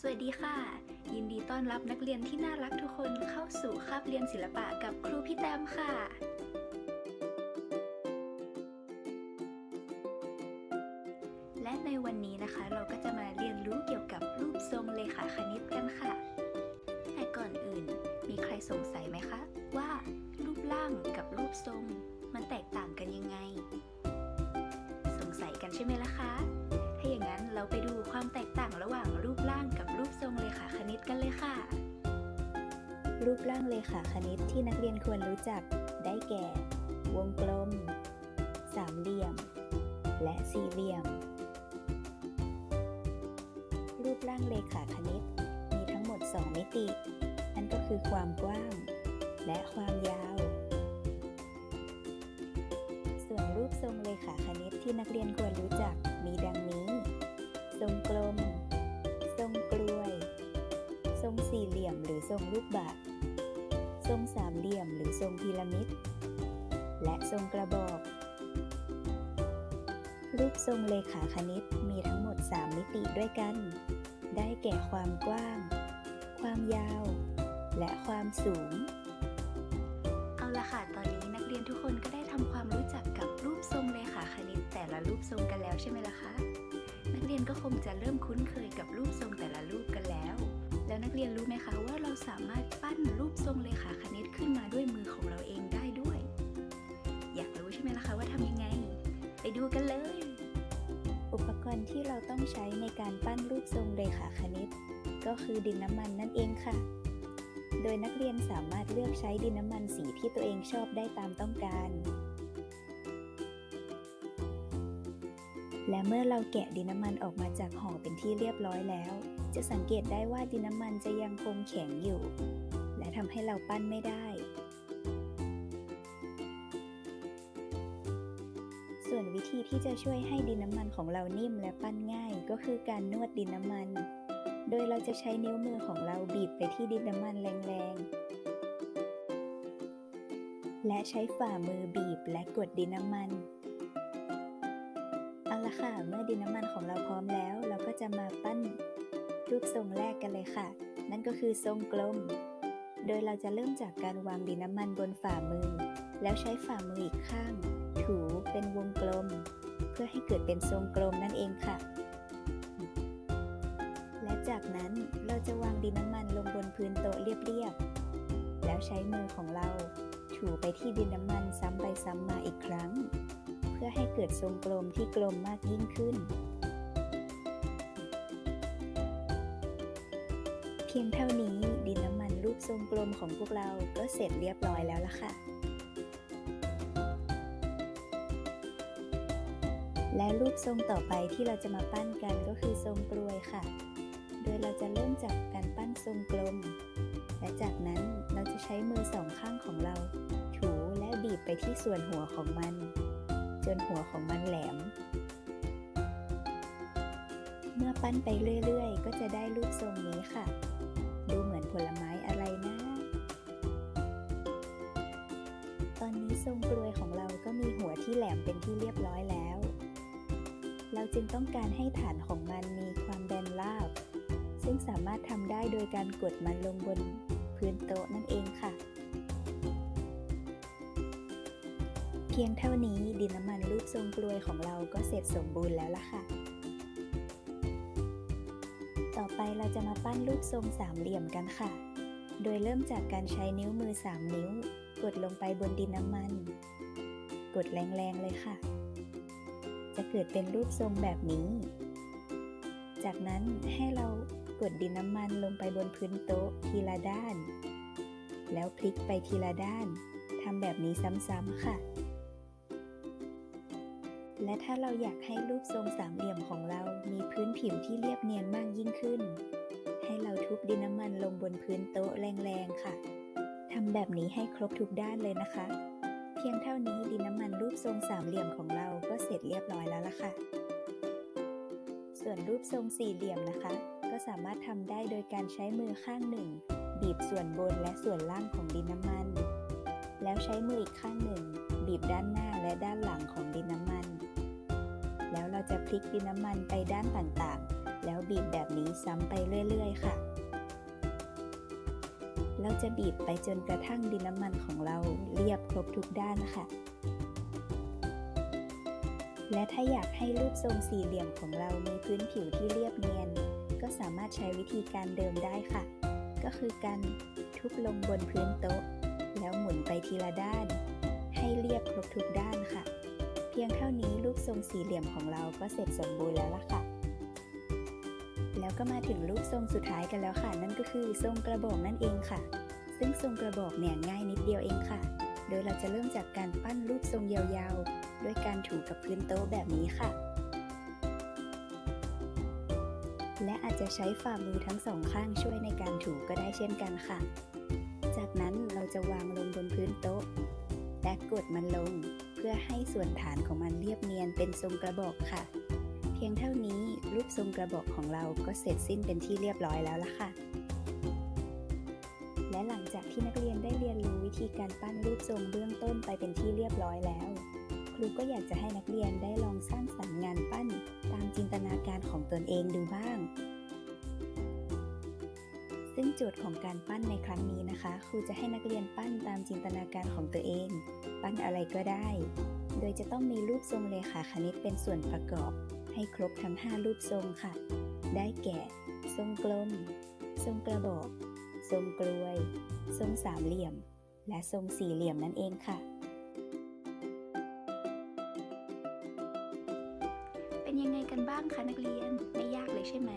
สวัสดีค่ะ ยินดีต้อนรับนักเรียนที่น่ารักทุกคนเข้าสู่คาบเรียนศิลปะกับครูพี่แตมค่ะ และในวันนี้นะคะเราก็จะมาเรียนรู้เกี่ยวกับรูปทรงเลขาคณิตกันค่ะ แต่ก่อนอื่น มีใครสงสัยไหมคะ ว่ารูปร่างกับรูปทรง มันแตกต่างกันยังไง สงสัยกันใช่ไหมล่ะคะ ถ้าอย่างนั้นเราไปดูความแตกต่างระหว่างรูปร่างกับรูป ทรงเลขาคณิตกันเลยค่ะ รูปร่างเลขาคณิตที่นักเรียนควรรู้จักได้แก่ วงกลม สามเหลี่ยม และสี่เหลี่ยม รูปร่างเลขาคณิตมีทั้งหมด 2 มิติ นั่นก็คือความกว้าง และความยาว ส่วนรูปทรงเลขาคณิตที่นักเรียนควรรู้จักมีดังนี้ ทรงกลม ทรงลูกบาศก์ทรงสามเหลี่ยมหรือทรงพีระมิด และทรงกระบอก รูปทรงเลขาคณิตมีทั้งหมด 3 มิติด้วยกัน ได้แก่ความกว้าง ความยาว และความสูง เอาละค่ะ ตอนนี้นักเรียนทุกคนก็ได้ทำความรู้จักกับรูปทรงเลขาคณิต แต่ละรูปทรงกันแล้วใช่ไหมล่ะคะ นักเรียนก็คงจะเริ่มคุ้นเคยกับรูปทรงแต่ นักเรียนรู้ไหมคะว่าเราสามารถปั้นรูปทรงเลขาคณิตขึ้นมาด้วยมือของเราเองได้ด้วย อยากรู้ใช่ไหมล่ะคะว่าทำยังไง ไปดูกันเลย อุปกรณ์ที่เราต้องใช้ในการปั้นรูปทรงเลขาคณิต ก็คือดินน้ำมันนั่นเองค่ะ โดยนักเรียนสามารถเลือกใช้ดินน้ำมันสีที่ตัวเองชอบได้ตามต้องการ และเมื่อเราแกะดินน้ำมันออกมาจากห่อเป็นที่เรียบร้อยแล้ว จะสังเกตได้ว่าดินน้ำมันจะยังคงแข็งอยู่ และทำให้เราปั้นไม่ได้ ส่วนวิธีที่จะช่วยให้ดินน้ำมันของเรานิ่มและปั้นง่ายก็คือการนวดดินน้ำมัน โดยเราจะใช้นิ้วมือของเราบีบไปที่ดินน้ำมันแรงๆ และใช้ฝ่ามือบีบและกดดินน้ำมัน ละค่ะ เมื่อดินน้ำมันของเราพร้อมแล้ว เราก็จะมาปั้นรูปทรงแรกกันเลยค่ะ นั่นก็คือทรงกลม โดยเราจะเริ่มจากการวางดินน้ำมันบนฝ่ามือ แล้วใช้ฝ่ามืออีกข้าง ถูเป็นวงกลม เพื่อให้เกิดเป็นทรงกลมนั่นเองค่ะ และจากนั้นเราจะวางดินน้ำมันลงบนพื้นโต๊ะเรียบๆ แล้วใช้มือของเราถูไปที่ดินน้ำมันซ้ำไปซ้ำมาอีกครั้ง เพื่อให้เกิดทรงกลมที่กลมมากยิ่งขึ้น เพียงเท่านี้ดินน้ำมันรูปทรงกลมของพวกเราก็เสร็จเรียบร้อยแล้วล่ะค่ะ และรูปทรงต่อไปที่เราจะมาปั้นกันก็คือทรงกลวยค่ะ โดยเราจะเริ่มจากการปั้นทรงกลม และจากนั้นเราจะใช้มือสองข้างของเราถูและบีบไปที่ส่วนหัวของมัน จนหัวของมันแหลม เมื่อปั้นไปเรื่อยๆ ก็จะได้รูปทรงนี้ค่ะ ดูเหมือนผลไม้อะไรนะ ตอนนี้ทรงกลวยของเราก็มีหัวที่แหลมเป็นที่เรียบร้อยแล้ว เราจึงต้องการให้ฐานของมันมีความแบนราบ ซึ่งสามารถทำได้โดยการกดมันลงบนพื้นโต๊ะนั่นเองค่ะ พียงเท่านี้ดินน้ำมันรูปทรงกลวยของเราก็เสร็จสมบูรณ์แล้วล่ะค่ะ ต่อไปเราจะมาปั้นรูปทรงสามเหลี่ยมกันค่ะ โดยเริ่มจากการใช้นิ้วมือ 3 นิ้ว กดลงไปบนดินน้ำมัน กดแรงๆเลยค่ะ จะเกิดเป็นรูปทรงแบบนี้ จากนั้นให้เรากดดินน้ำมันลงไปบนพื้นโต๊ะทีละด้าน แล้วพลิกไปทีละด้านทำแบบนี้ซ้ำๆค่ะ และถ้าเราอยากให้รูปทรงสามเหลี่ยมของเรามีพื้นผิวที่เรียบเนียนมากยิ่งขึ้น ให้เราทุบดินน้ำมันลงบนพื้นโต๊ะแรงๆค่ะทำแบบนี้ให้ครบทุกด้านเลยนะคะ เพียงเท่านี้ดินน้ำมันรูปทรงสามเหลี่ยมของเราก็เสร็จเรียบร้อยแล้วล่ะค่ะ ส่วนรูปทรงสี่เหลี่ยมนะคะ ก็สามารถทำได้โดยการใช้มือข้างหนึ่ง บีบส่วนบนและส่วนล่างของดินน้ำมัน แล้วใช้มืออีกข้างหนึ่ง บีบด้านหน้าและด้านหลังของดินน้ำมัน แล้วเราจะพลิกดินน้ำมันไปด้านต่างๆ แล้วบีบแบบนี้ซ้ำไปเรื่อย ๆ ค่ะ เราจะบีบไปจนกระทั่งดินน้ำมันของเราเรียบครบทุกด้านค่ะ และถ้าอยากให้รูปทรงสี่เหลี่ยมของเรามีพื้นผิวที่เรียบเนียน ก็สามารถใช้วิธีการเดิมได้ค่ะ ก็คือการทุบลงบนพื้นโต๊ะ แล้วหมุนไปทีละด้าน ให้เรียบครบทุกด้านค่ะ พียงเท่านี้รูปทรงสี่เหลี่ยมของเราก็เสร็จสมบูรณ์แล้วล่ะค่ะ แล้วก็มาถึงรูปทรงสุดท้ายกันแล้วค่ะ นั่นก็คือทรงกระบอกนั่นเองค่ะ ซึ่งทรงกระบอกเนี่ยง่ายนิดเดียวเองค่ะ โดยเราจะเริ่มจากการปั้นรูปทรงยาวๆ ด้วยการถูกับพื้นโต๊ะแบบนี้ค่ะ และอาจจะใช้ฝ่ามือทั้งสองข้างช่วยในการถูก็ได้เช่นกันค่ะ จากนั้นเราจะวางลงบนพื้นโต๊ะและกดมันลง พื่อให้ส่วนฐานของมันเรียบเนียนเป็นทรงกระบอกค่ะ เพียงเท่านี้รูปทรงกระบอกของเราก็เสร็จสิ้นเป็นที่เรียบร้อยแล้วล่ะค่ะ และหลังจากที่นักเรียนได้เรียนรู้วิธีการปั้นรูปทรงเบื้องต้นไปเป็นที่เรียบร้อยแล้ว ครูก็อยากจะให้นักเรียนได้ลองสร้างสรรค์งานปั้น ตามจินตนาการของตนเองดูบ้าง ซึ่งโจทย์ของการปั้นในครั้งนี้นะคะ ครูจะให้นักเรียนปั้นตามจินตนาการของตัวเอง ปั้นอะไรก็ได้ โดยจะต้องมีรูปทรงเลขาคณิตเป็นส่วนประกอบ ให้ครบทั้ง 5 รูปทรงค่ะ ได้แก่ ทรงกลม ทรงกระบอก ทรงกลวย ทรงสามเหลี่ยม และทรงสี่เหลี่ยมนั่นเองค่ะเป็นยังไงกันบ้างคะนักเรียน ไม่ยากเลยใช่ไหม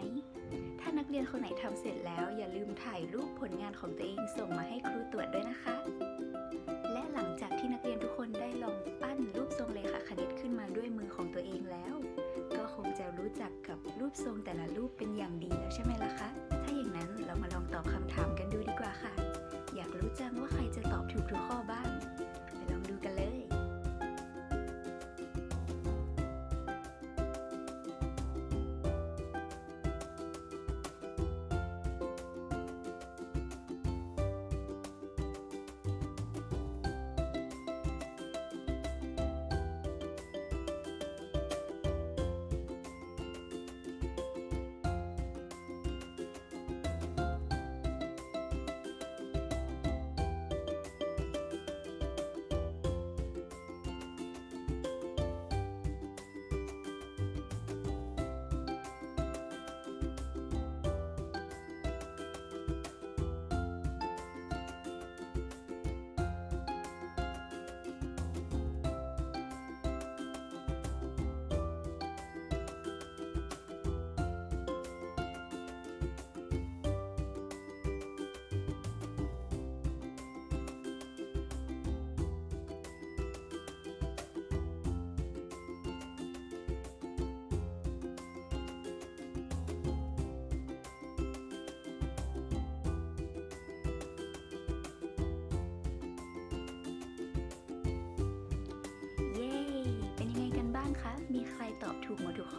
เรียนคนไหนทำเสร็จแล้ว อย่าลืมถ่ายรูปผลงานของตัวเองส่งมาให้ครูตรวจด้วยนะคะ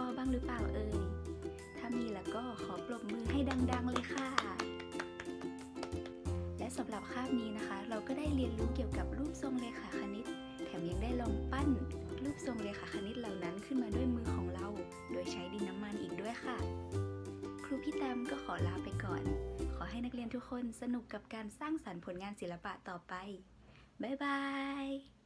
อบ้างหรือเปล่าเอ่ย ถ้ามีแล้วก็ขอปรบมือให้ดัง ๆ เลยค่ะ และสำหรับคาบนี้นะคะ เราก็ได้เรียนรู้เกี่ยวกับรูปทรงเลขาคณิต แถมยังได้ลองปั้นรูปทรงเลขาคณิตเหล่านั้นขึ้นมาด้วยมือของเรา โดยใช้ดินน้ำมันอีกด้วยค่ะ ครูพี่แตมก็ขอลาไปก่อน ขอให้นักเรียนทุกคนสนุกกับการสร้างสรรค์ผลงานศิลปะต่อไป บ๊ายบาย